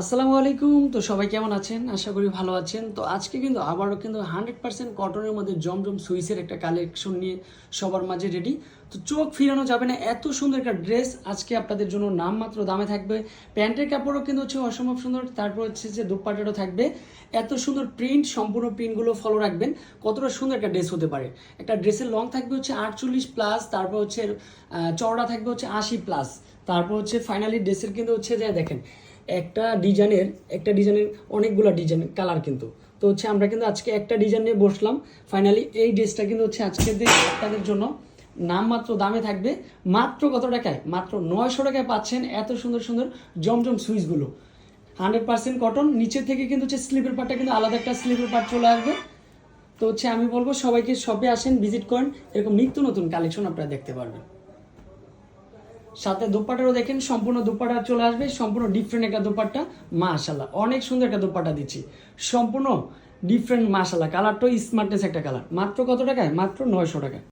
আসসালামু আলাইকুম। তো সবাই কেমন আছেন? আশা করি ভালো আছেন। তো আজকে কিন্তু আবারও কিন্তু হান্ড্রেড পার্সেন্ট কটনের মধ্যে জমজম সুইসের একটা কালেকশন নিয়ে সবার মাঝে রেডি তো চোখ ফিরানো যাবে না, এত সুন্দর একটা ড্রেস। আজকে আপনাদের জন্য নামমাত্র দামে থাকবে। প্যান্টের কাপড়ও কিন্তু হচ্ছে অসম্ভব সুন্দর। তারপর হচ্ছে যে দুপাটারও থাকবে। এত সুন্দর প্রিন্ট সম্পূর্ণ প্রিন্টগুলো ফলো রাখবেন। কতটা সুন্দর একটা ড্রেস হতে পারে। একটা ড্রেসের লং থাকবে হচ্ছে আটচল্লিশ প্লাস তারপর হচ্ছে চওড়া থাকবে হচ্ছে আশি প্লাস তারপর হচ্ছে ফাইনালি ড্রেসের কিন্তু হচ্ছে যে দেখেন একটা ডিজাইনের একটা ডিজাইনের অনেকগুলো ডিজাইন কালার কিন্তু। তো হচ্ছে আমরা কিন্তু আজকে একটা ডিজাইন নিয়ে বসলাম। ফাইনালি এই ড্রেসটা কিন্তু হচ্ছে আজকের দিন আপনাদের জন্য নামমাত্র দামে থাকবে। মাত্র কত টাকায়? মাত্র নয়শো টাকায় পাচ্ছেন এত সুন্দর সুন্দর জমজম সুইচগুলো হান্ড্রেড পার্সেন্ট কটন নিচে থেকে কিন্তু হচ্ছে স্লিপের পার্টটা কিন্তু আলাদা একটা স্লিপের পার্ট চলে আসবে। তো হচ্ছে আমি বলব সবাইকে শপে আসেন ভিজিট করেন। এরকম নিত্য নতুন কালেকশন আপনারা দেখতে পারবেন। সাথে দোপাটারও দেখেন, সম্পূর্ণ দোপাটা চলে আসবে, সম্পূর্ণ ডিফারেন্ট একটা দোপাট্টা মাশাল্লাহ অনেক সুন্দর একটা দোপাট্টা দিচ্ছি। সম্পূর্ণ ডিফারেন্ট মাশাল্লাহ কালারটাও স্মার্টনেস একটা কালার মাত্র কত টাকায়? মাত্র নয়শো টাকা